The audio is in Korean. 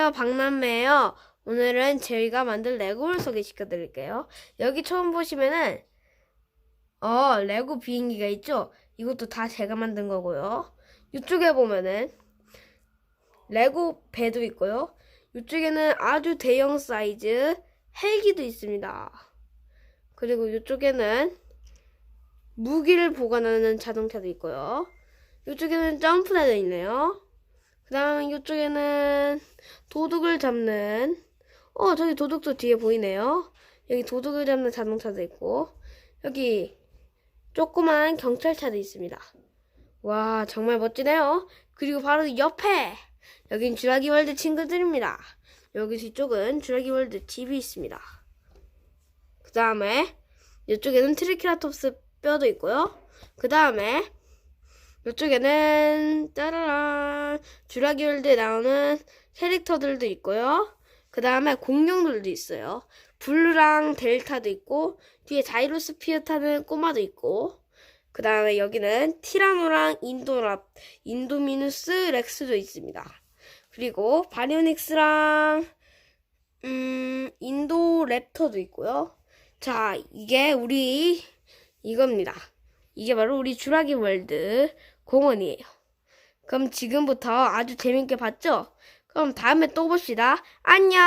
안녕하세요. 박남매예요. 오늘은 저희가 만든 레고를 소개시켜 드릴게요. 여기 처음 보시면은 어, 레고 비행기가 있죠? 이것도 다 제가 만든 거고요. 이쪽에 보면은 레고 배도 있고요. 이쪽에는 아주 대형 사이즈 헬기도 있습니다. 그리고 이쪽에는 무기를 보관하는 자동차도 있고요. 이쪽에는 점프대도 있네요. 그 다음 이쪽에는 도둑을 잡는 어 저기 도둑도 뒤에 보이네요. 여기 도둑을 잡는 자동차도 있고 여기 조그만 경찰차도 있습니다. 와 정말 멋지네요. 그리고 바로 옆에 여긴 주라기 월드 친구들입니다. 여기 뒤쪽은 주라기 월드 집이 있습니다. 그 다음에 이쪽에는 트리케라톱스 뼈도 있고요. 그 다음에 이쪽에는 짜라란 주라기 월드에 나오는 캐릭터들도 있고요. 그 다음에 공룡들도 있어요. 블루랑 델타도 있고 뒤에 자이로스피어 타는 꼬마도 있고 그 다음에 여기는 티라노랑 인도랍, 인도미누스 렉스도 있습니다. 그리고 바리오닉스랑 음, 인도 랩터도 있고요. 자, 이게 우리 이겁니다. 이게 바로 우리 주라기 월드 공원이에요. 그럼 지금부터 아주 재밌게 봤죠? 그럼 다음에 또 봅시다. 안녕!